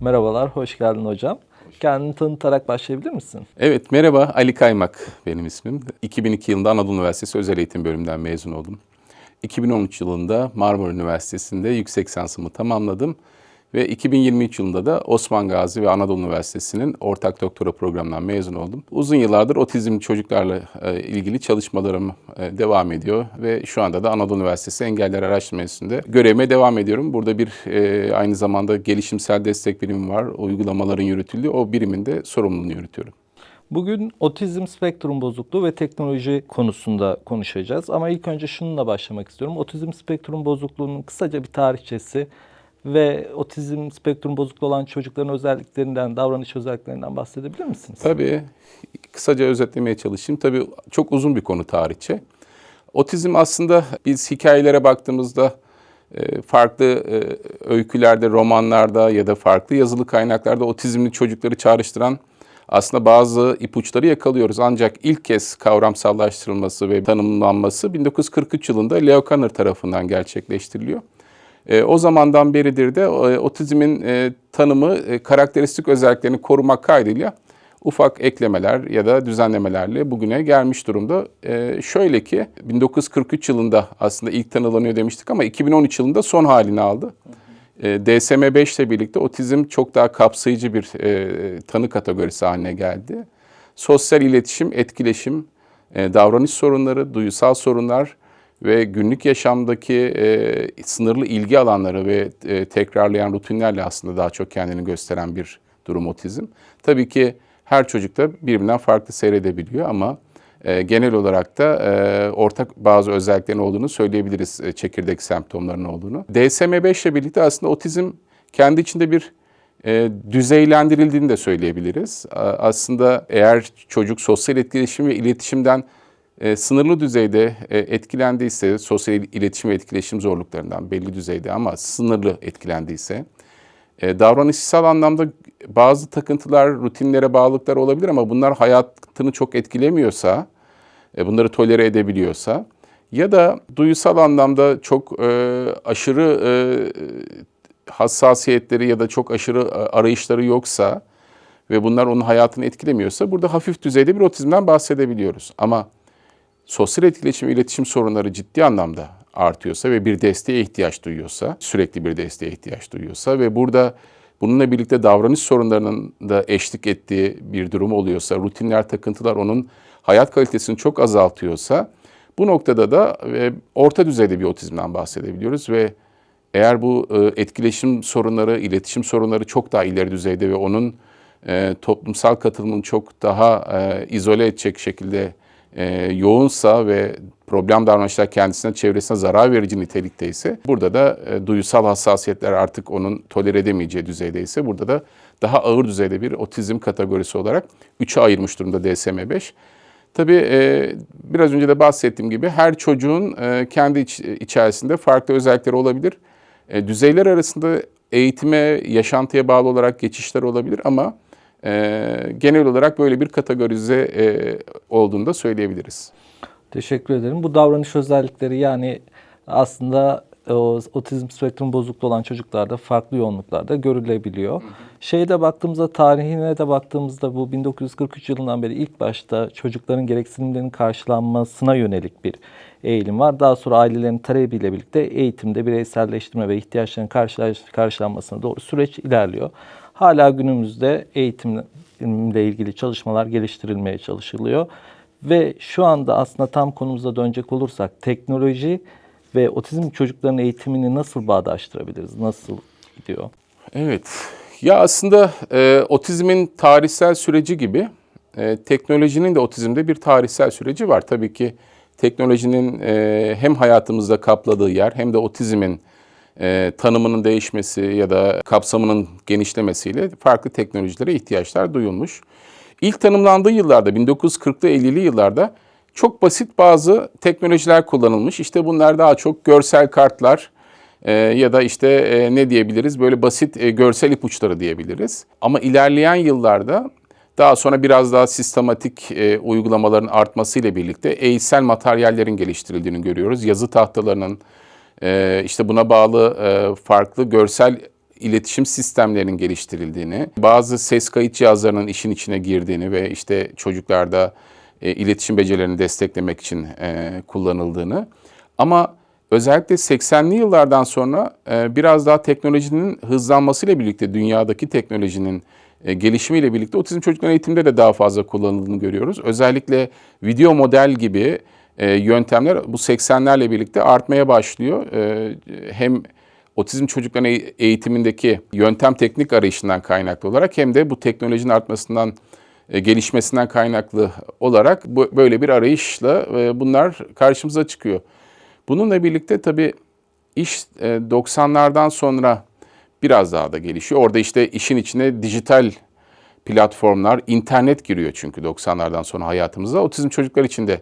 Merhabalar, hoş geldin hocam. Kendini tanıtarak başlayabilir misin? Evet, merhaba. Ali Kaymak benim ismim. 2002 yılında Anadolu Üniversitesi Özel Eğitim Bölümünden mezun oldum. 2013 yılında Marmara Üniversitesi'nde yüksek lisansımı tamamladım. Ve 2023 yılında da Osman Gazi ve Anadolu Üniversitesi'nin ortak doktora programından mezun oldum. Uzun yıllardır otizmli çocuklarla e, ilgili çalışmalarım e, devam ediyor. Ve şu anda da Anadolu Üniversitesi Engeller Araştırma Enstitüsü'nde görevime devam ediyorum. Burada bir e, aynı zamanda gelişimsel destek birimi var. Uygulamaların yürütüldüğü o birimin de sorumluluğunu yürütüyorum. Bugün otizm spektrum bozukluğu ve teknoloji konusunda konuşacağız. Ama ilk önce şununla başlamak istiyorum. Otizm spektrum bozukluğunun kısaca bir tarihçesi ve otizm spektrum bozukluğu olan çocukların özelliklerinden, davranış özelliklerinden bahsedebilir misiniz? Tabii. Kısaca özetlemeye çalışayım. Tabii çok uzun bir konu tarihçe. Otizm aslında biz hikayelere baktığımızda e, farklı e, öykülerde, romanlarda ya da farklı yazılı kaynaklarda otizmli çocukları çağrıştıran aslında bazı ipuçları yakalıyoruz. Ancak ilk kez kavramsallaştırılması ve tanımlanması 1943 yılında Leo Kanner tarafından gerçekleştiriliyor. E, o zamandan beridir de e, otizmin e, tanımı e, karakteristik özelliklerini korumak kaydıyla ufak eklemeler ya da düzenlemelerle bugüne gelmiş durumda. E, şöyle ki 1943 yılında aslında ilk tanılanıyor demiştik ama 2013 yılında son halini aldı. E, DSM-5 ile birlikte otizm çok daha kapsayıcı bir e, tanı kategorisi haline geldi. Sosyal iletişim, etkileşim, e, davranış sorunları, duyusal sorunlar ve günlük yaşamdaki e, sınırlı ilgi alanları ve e, tekrarlayan rutinlerle aslında daha çok kendini gösteren bir durum otizm. Tabii ki her çocukta birbirinden farklı seyredebiliyor ama e, genel olarak da e, ortak bazı özelliklerin olduğunu söyleyebiliriz e, çekirdek semptomlarının olduğunu. DSM-5 ile birlikte aslında otizm kendi içinde bir e, düzeylendirildiğini de söyleyebiliriz. A, aslında eğer çocuk sosyal etkileşim ve iletişimden e, sınırlı düzeyde e, etkilendiyse, sosyal iletişim ve etkileşim zorluklarından belli düzeyde ama sınırlı etkilendiyse, e, davranışsal anlamda bazı takıntılar, rutinlere bağlılıklar olabilir ama bunlar hayatını çok etkilemiyorsa, e, bunları tolere edebiliyorsa ya da duysal anlamda çok e, aşırı e, hassasiyetleri ya da çok aşırı e, arayışları yoksa ve bunlar onun hayatını etkilemiyorsa burada hafif düzeyde bir otizmden bahsedebiliyoruz. Ama sosyal etkileşim iletişim sorunları ciddi anlamda artıyorsa ve bir desteğe ihtiyaç duyuyorsa, sürekli bir desteğe ihtiyaç duyuyorsa ve burada bununla birlikte davranış sorunlarının da eşlik ettiği bir durum oluyorsa, rutinler, takıntılar onun hayat kalitesini çok azaltıyorsa, bu noktada da e, orta düzeyde bir otizmden bahsedebiliyoruz ve eğer bu e, etkileşim sorunları, iletişim sorunları çok daha ileri düzeyde ve onun e, toplumsal katılımını çok daha e, izole edecek şekilde e, yoğunsa ve problem davranışlar kendisine, çevresine zarar verici nitelikteyse burada da e, duysal hassasiyetler artık onun tolere edemeyeceği düzeydeyse burada da daha ağır düzeyde bir otizm kategorisi olarak 3'e ayırmış durumda DSM-5. Tabii e, biraz önce de bahsettiğim gibi her çocuğun e, kendi iç, içerisinde farklı özellikleri olabilir. E, düzeyler arasında eğitime, yaşantıya bağlı olarak geçişler olabilir ama e, genel olarak böyle bir kategorize e, olduğunu da söyleyebiliriz. Teşekkür ederim. Bu davranış özellikleri yani aslında o otizm spektrum bozukluğu olan çocuklarda farklı yoğunluklarda görülebiliyor. Şeyde baktığımızda tarihine de baktığımızda bu 1943 yılından beri ilk başta çocukların gereksinimlerinin karşılanmasına yönelik bir eğilim var. Daha sonra ailelerin talebiyle birlikte eğitimde bireyselleştirme ve ihtiyaçların karşılanmasına doğru süreç ilerliyor. Hala günümüzde eğitimle ilgili çalışmalar geliştirilmeye çalışılıyor. Ve şu anda aslında tam konumuza dönecek olursak teknoloji ve otizm çocukların eğitimini nasıl bağdaştırabiliriz? Nasıl gidiyor? Evet. Ya aslında e, otizmin tarihsel süreci gibi e, teknolojinin de otizmde bir tarihsel süreci var. Tabii ki teknolojinin e, hem hayatımızda kapladığı yer hem de otizmin e, tanımının değişmesi ya da kapsamının genişlemesiyle farklı teknolojilere ihtiyaçlar duyulmuş. İlk tanımlandığı yıllarda 1940'lı 50'li yıllarda çok basit bazı teknolojiler kullanılmış. İşte bunlar daha çok görsel kartlar e, ya da işte e, ne diyebiliriz böyle basit e, görsel ipuçları diyebiliriz. Ama ilerleyen yıllarda daha sonra biraz daha sistematik e, uygulamaların artmasıyla birlikte eğitsel materyallerin geliştirildiğini görüyoruz. Yazı tahtalarının e, işte buna bağlı e, farklı görsel iletişim sistemlerinin geliştirildiğini, bazı ses kayıt cihazlarının işin içine girdiğini ve işte çocuklarda e, iletişim becerilerini desteklemek için e, kullanıldığını. Ama özellikle 80'li yıllardan sonra biraz daha teknolojinin hızlanmasıyla birlikte dünyadaki teknolojinin gelişimiyle birlikte otizm çocukların eğitimde de daha fazla kullanıldığını görüyoruz. Özellikle video model gibi e, yöntemler bu 80'lerle birlikte artmaya başlıyor. E, hem otizm çocukların eğ- eğitimindeki yöntem teknik arayışından kaynaklı olarak hem de bu teknolojinin artmasından e, gelişmesinden kaynaklı olarak bu, böyle bir arayışla e, bunlar karşımıza çıkıyor. Bununla birlikte tabii iş e, 90'lardan sonra biraz daha da gelişiyor. Orada işte işin içine dijital platformlar, internet giriyor çünkü 90'lardan sonra hayatımıza. Otizm çocuklar için de e,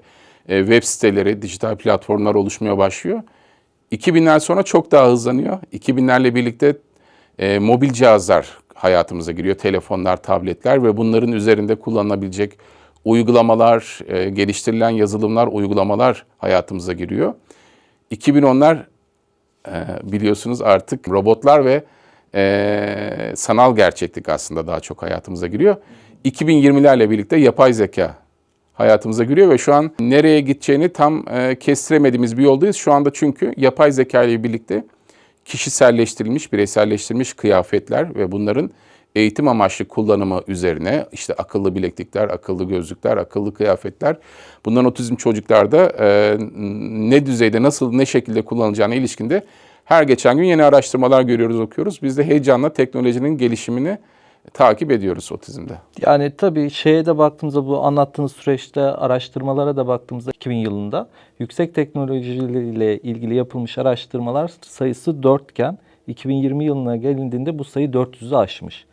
web siteleri, dijital platformlar oluşmaya başlıyor. 2000'ler sonra çok daha hızlanıyor. 2000'lerle birlikte e, mobil cihazlar hayatımıza giriyor. Telefonlar, tabletler ve bunların üzerinde kullanılabilecek uygulamalar, e, geliştirilen yazılımlar, uygulamalar hayatımıza giriyor. 2010'lar e, biliyorsunuz artık robotlar ve e, sanal gerçeklik aslında daha çok hayatımıza giriyor. 2020'lerle birlikte yapay zeka hayatımıza giriyor ve şu an nereye gideceğini tam e, kestiremediğimiz bir yoldayız. Şu anda çünkü yapay zeka ile birlikte kişiselleştirilmiş, bireyselleştirilmiş kıyafetler ve bunların eğitim amaçlı kullanımı üzerine işte akıllı bileklikler, akıllı gözlükler, akıllı kıyafetler bunların otizm çocuklarda e, ne düzeyde, nasıl, ne şekilde kullanılacağına ilişkinde her geçen gün yeni araştırmalar görüyoruz, okuyoruz. Biz de heyecanla teknolojinin gelişimini takip ediyoruz otizmde. Yani tabii şeye de baktığımızda bu anlattığınız süreçte araştırmalara da baktığımızda 2000 yılında yüksek teknolojiyle ilgili yapılmış araştırmalar sayısı 4 iken 2020 yılına gelindiğinde bu sayı 400'ü aşmış.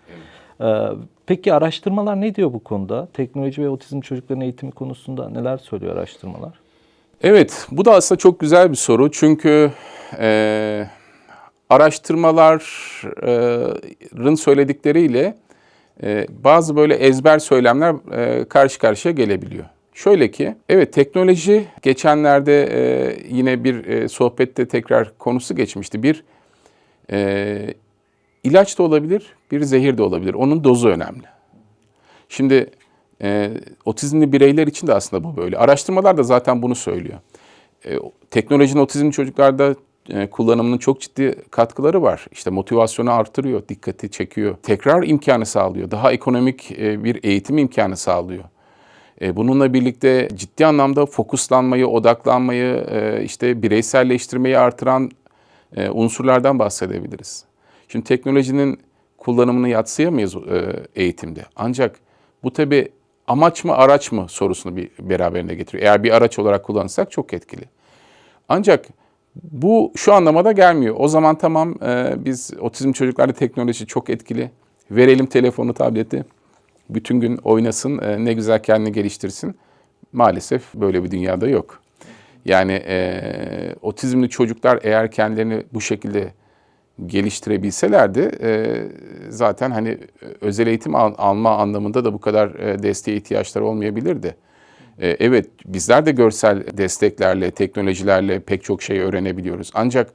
Ee, peki araştırmalar ne diyor bu konuda? Teknoloji ve otizm çocukların eğitimi konusunda neler söylüyor araştırmalar? Evet, bu da aslında çok güzel bir soru. Çünkü e, araştırmaların söyledikleriyle e, bazı böyle ezber söylemler e, karşı karşıya gelebiliyor. Şöyle ki, evet teknoloji geçenlerde e, yine bir sohbette tekrar konusu geçmişti. Bir ilaç da olabilir, bir zehir de olabilir. Onun dozu önemli. Şimdi otizmli bireyler için de aslında bu böyle. Araştırmalar da zaten bunu söylüyor. Teknolojinin otizmli çocuklarda kullanımının çok ciddi katkıları var. İşte motivasyonu artırıyor, dikkati çekiyor, tekrar imkanı sağlıyor, daha ekonomik e, bir eğitim imkanı sağlıyor. E, bununla birlikte ciddi anlamda fokuslanmayı, odaklanmayı, e, işte bireyselleştirmeyi artıran e, unsurlardan bahsedebiliriz. Şimdi teknolojinin kullanımını yatsıyamayız e, eğitimde. Ancak bu tabi amaç mı araç mı sorusunu bir beraberine getiriyor. Eğer bir araç olarak kullanırsak çok etkili. Ancak bu şu anlamada gelmiyor. O zaman tamam e, biz otizm çocuklarda teknoloji çok etkili. Verelim telefonu, tableti. Bütün gün oynasın, e, ne güzel kendini geliştirsin. Maalesef böyle bir dünyada yok. Yani e, otizmli çocuklar eğer kendilerini bu şekilde geliştirebilselerdi e, zaten hani özel eğitim al, alma anlamında da bu kadar e, desteğe ihtiyaçları olmayabilirdi. E, evet bizler de görsel desteklerle, teknolojilerle pek çok şey öğrenebiliyoruz. Ancak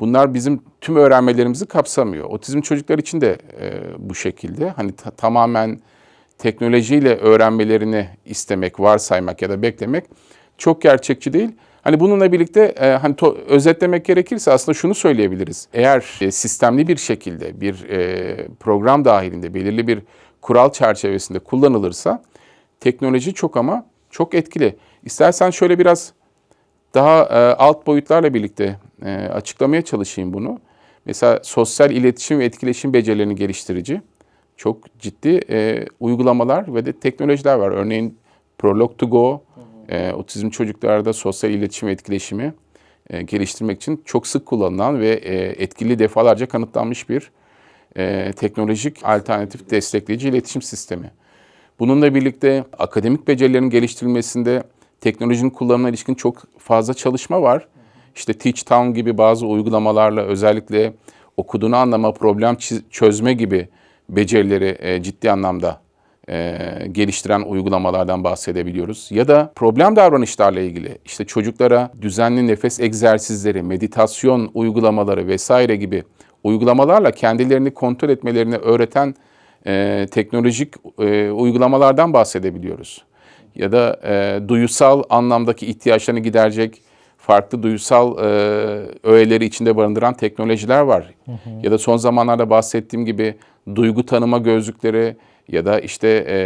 bunlar bizim tüm öğrenmelerimizi kapsamıyor. Otizm çocuklar için de e, bu şekilde. Hani ta- tamamen teknolojiyle öğrenmelerini istemek, varsaymak ya da beklemek çok gerçekçi değil. Hani bununla birlikte e, hani to- özetlemek gerekirse aslında şunu söyleyebiliriz. Eğer e, sistemli bir şekilde bir e, program dahilinde belirli bir kural çerçevesinde kullanılırsa teknoloji çok ama çok etkili. İstersen şöyle biraz daha e, alt boyutlarla birlikte e, açıklamaya çalışayım bunu. Mesela sosyal iletişim ve etkileşim becerilerini geliştirici çok ciddi e, uygulamalar ve de teknolojiler var. Örneğin Prolog to Go, e, otizm çocuklarda sosyal iletişim ve etkileşimi e, geliştirmek için çok sık kullanılan ve e, etkili defalarca kanıtlanmış bir e, teknolojik alternatif destekleyici iletişim sistemi. Bununla birlikte akademik becerilerin geliştirilmesinde teknolojinin kullanımına ilişkin çok fazla çalışma var. İşte Teach Town gibi bazı uygulamalarla özellikle okuduğunu anlama, problem çözme gibi becerileri e, ciddi anlamda e, geliştiren uygulamalardan bahsedebiliyoruz. Ya da problem davranışlarla ilgili işte çocuklara düzenli nefes egzersizleri, meditasyon uygulamaları vesaire gibi uygulamalarla kendilerini kontrol etmelerini öğreten e, teknolojik e, uygulamalardan bahsedebiliyoruz. Ya da e, duyusal anlamdaki ihtiyaçlarını giderecek farklı duyusal e, öğeleri içinde barındıran teknolojiler var. Ya da son zamanlarda bahsettiğim gibi duygu tanıma gözlükleri ya da işte e,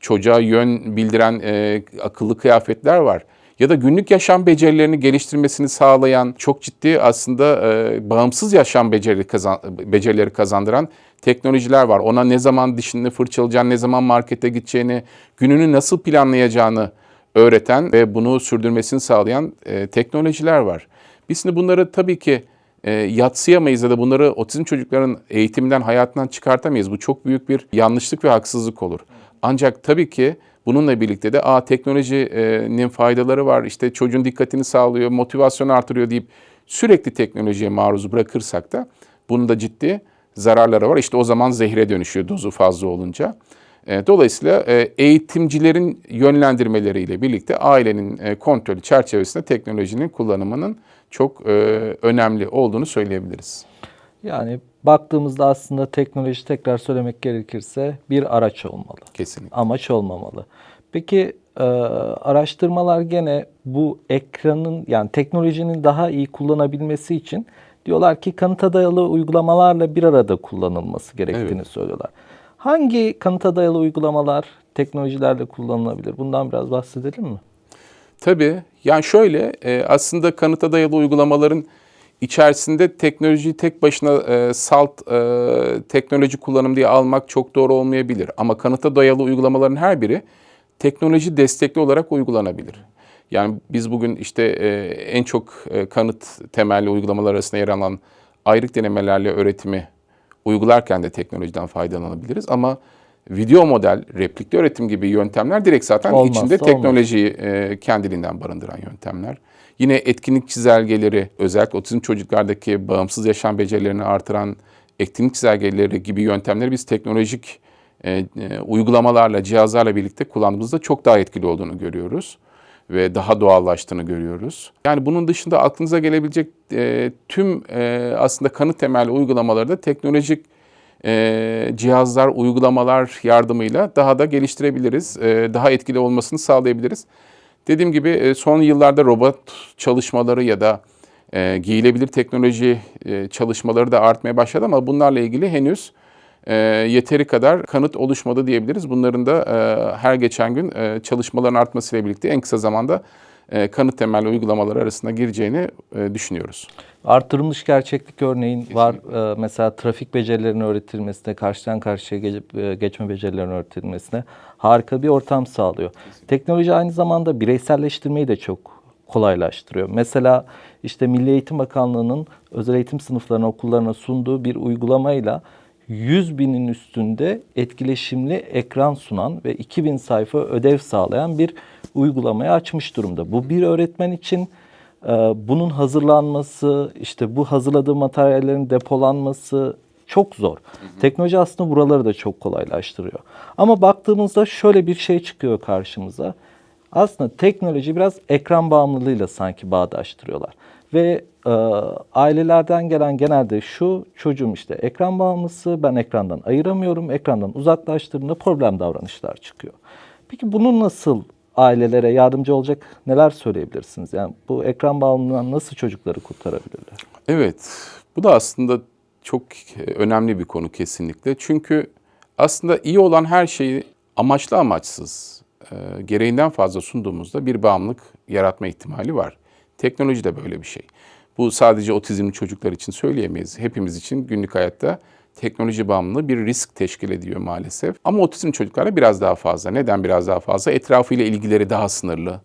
çocuğa yön bildiren e, akıllı kıyafetler var. Ya da günlük yaşam becerilerini geliştirmesini sağlayan çok ciddi aslında e, bağımsız yaşam beceri kazan, becerileri kazandıran teknolojiler var. Ona ne zaman dişini fırçalayacağını, ne zaman markete gideceğini, gününü nasıl planlayacağını öğreten ve bunu sürdürmesini sağlayan e, teknolojiler var. Biz şimdi bunları tabii ki e, yatsıyamayız ya da bunları otizm çocukların eğitiminden, hayatından çıkartamayız. Bu çok büyük bir yanlışlık ve haksızlık olur. Ancak tabii ki bununla birlikte de a teknolojinin faydaları var, işte çocuğun dikkatini sağlıyor, motivasyonu artırıyor deyip sürekli teknolojiye maruz bırakırsak da bunun da ciddi zararları var. İşte o zaman zehre dönüşüyor dozu fazla olunca. E, Dolayısıyla e, eğitimcilerin yönlendirmeleriyle birlikte ailenin e, kontrolü çerçevesinde teknolojinin kullanımının çok önemli olduğunu söyleyebiliriz. Yani baktığımızda aslında teknoloji tekrar söylemek gerekirse bir araç olmalı. Kesinlikle. Amaç olmamalı. Peki e, araştırmalar gene bu ekranın yani teknolojinin daha iyi kullanabilmesi için diyorlar ki kanıta dayalı uygulamalarla bir arada kullanılması gerektiğini Evet. söylüyorlar. Hangi kanıta dayalı uygulamalar teknolojilerle kullanılabilir? Bundan biraz bahsedelim mi? Tabii. Yani şöyle e, aslında kanıta dayalı uygulamaların içerisinde teknolojiyi tek başına e, salt e, teknoloji kullanım diye almak çok doğru olmayabilir. Ama kanıta dayalı uygulamaların her biri teknoloji destekli olarak uygulanabilir. Yani biz bugün işte e, en çok e, kanıt temelli uygulamalar arasında yer alan ayrık denemelerle öğretimi uygularken de teknolojiden faydalanabiliriz. Ama video model, replikli öğretim gibi yöntemler direkt zaten Olmazsa içinde olmaz. teknolojiyi e, kendiliğinden barındıran yöntemler. Yine etkinlik çizelgeleri, özellikle otizm çocuklardaki bağımsız yaşam becerilerini artıran etkinlik çizelgeleri gibi yöntemleri biz teknolojik e, e, uygulamalarla, cihazlarla birlikte kullandığımızda çok daha etkili olduğunu görüyoruz ve daha doğallaştığını görüyoruz. Yani bunun dışında aklınıza gelebilecek e, tüm e, aslında kanıt temelli uygulamaları da teknolojik e, cihazlar, uygulamalar yardımıyla daha da geliştirebiliriz. E, daha etkili olmasını sağlayabiliriz. Dediğim gibi e, son yıllarda robot çalışmaları ya da e, giyilebilir teknoloji e, çalışmaları da artmaya başladı ama bunlarla ilgili henüz e, yeteri kadar kanıt oluşmadı diyebiliriz. Bunların da e, her geçen gün e, çalışmaların artmasıyla birlikte en kısa zamanda e, kanıt temelli uygulamalar arasında gireceğini e, düşünüyoruz. Artırılmış gerçeklik örneğin var. Ee, mesela trafik becerilerinin öğretilmesine, karşıdan karşıya ge- e, geçme becerilerinin öğretilmesine harika bir ortam sağlıyor. Teknoloji aynı zamanda bireyselleştirmeyi de çok kolaylaştırıyor. Mesela işte Milli Eğitim Bakanlığı'nın özel eğitim sınıflarına, okullarına sunduğu bir uygulamayla 100 binin üstünde etkileşimli ekran sunan ve 2000 sayfa ödev sağlayan bir uygulamayı açmış durumda. Bu bir öğretmen için ee, bunun hazırlanması, işte bu hazırladığı materyallerin depolanması çok zor. Teknoloji aslında buraları da çok kolaylaştırıyor. Ama baktığımızda şöyle bir şey çıkıyor karşımıza. Aslında teknoloji biraz ekran bağımlılığıyla sanki bağdaştırıyorlar. Ve e, ailelerden gelen genelde şu çocuğum işte ekran bağımlısı ben ekrandan ayıramıyorum. Ekrandan uzaklaştırdığında problem davranışlar çıkıyor. Peki bunu nasıl ailelere yardımcı olacak neler söyleyebilirsiniz? Yani bu ekran bağımlılığından nasıl çocukları kurtarabilirler? Evet, bu da aslında çok e, önemli bir konu kesinlikle. Çünkü aslında iyi olan her şeyi amaçlı amaçsız, e, gereğinden fazla sunduğumuzda bir bağımlılık yaratma ihtimali var. Teknoloji de böyle bir şey. Bu sadece otizmli çocuklar için söyleyemeyiz. Hepimiz için günlük hayatta teknoloji bağımlılığı bir risk teşkil ediyor maalesef. Ama otizm çocuklarda biraz daha fazla. Neden biraz daha fazla? Etrafıyla ilgileri daha sınırlı.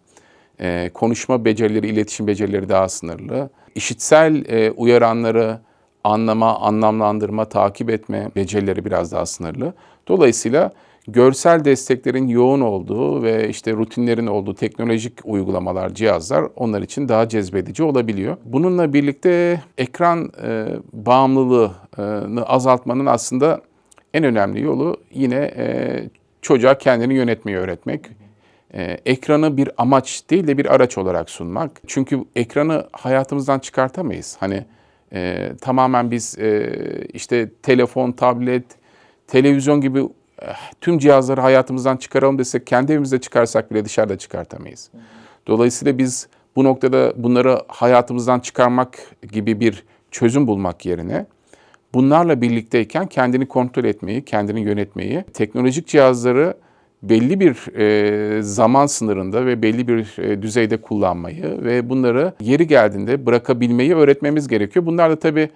Ee, konuşma becerileri, iletişim becerileri daha sınırlı. İşitsel e, uyaranları anlama, anlamlandırma, takip etme becerileri biraz daha sınırlı. Dolayısıyla görsel desteklerin yoğun olduğu ve işte rutinlerin olduğu teknolojik uygulamalar, cihazlar onlar için daha cezbedici olabiliyor. Bununla birlikte ekran e, bağımlılığını azaltmanın aslında en önemli yolu yine e, çocuğa kendini yönetmeyi öğretmek. E, ekranı bir amaç değil de bir araç olarak sunmak. Çünkü ekranı hayatımızdan çıkartamayız. Hani e, tamamen biz e, işte telefon, tablet, televizyon gibi tüm cihazları hayatımızdan çıkaralım desek kendi evimizde çıkarsak bile dışarıda çıkartamayız. Dolayısıyla biz bu noktada bunları hayatımızdan çıkarmak gibi bir çözüm bulmak yerine bunlarla birlikteyken kendini kontrol etmeyi, kendini yönetmeyi, teknolojik cihazları belli bir e, zaman sınırında ve belli bir e, düzeyde kullanmayı ve bunları yeri geldiğinde bırakabilmeyi öğretmemiz gerekiyor. Bunlar da tabii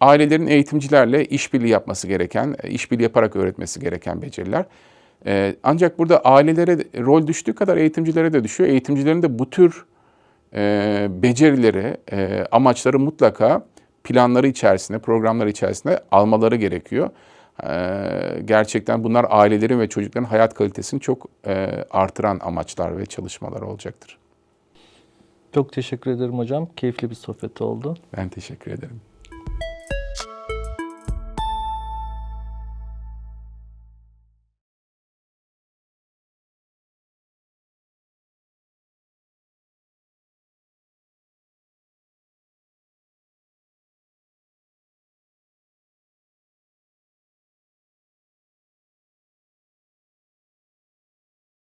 ailelerin eğitimcilerle işbirliği yapması gereken, e, işbirliği yaparak öğretmesi gereken beceriler. E, ancak burada ailelere rol düştüğü kadar eğitimcilere de düşüyor. Eğitimcilerin de bu tür e, becerileri, e, amaçları mutlaka planları içerisinde, programları içerisinde almaları gerekiyor. Gerçekten bunlar ailelerin ve çocukların hayat kalitesini çok e, artıran amaçlar ve çalışmalar olacaktır. Çok teşekkür ederim hocam. Keyifli bir sohbet oldu. Ben teşekkür ederim.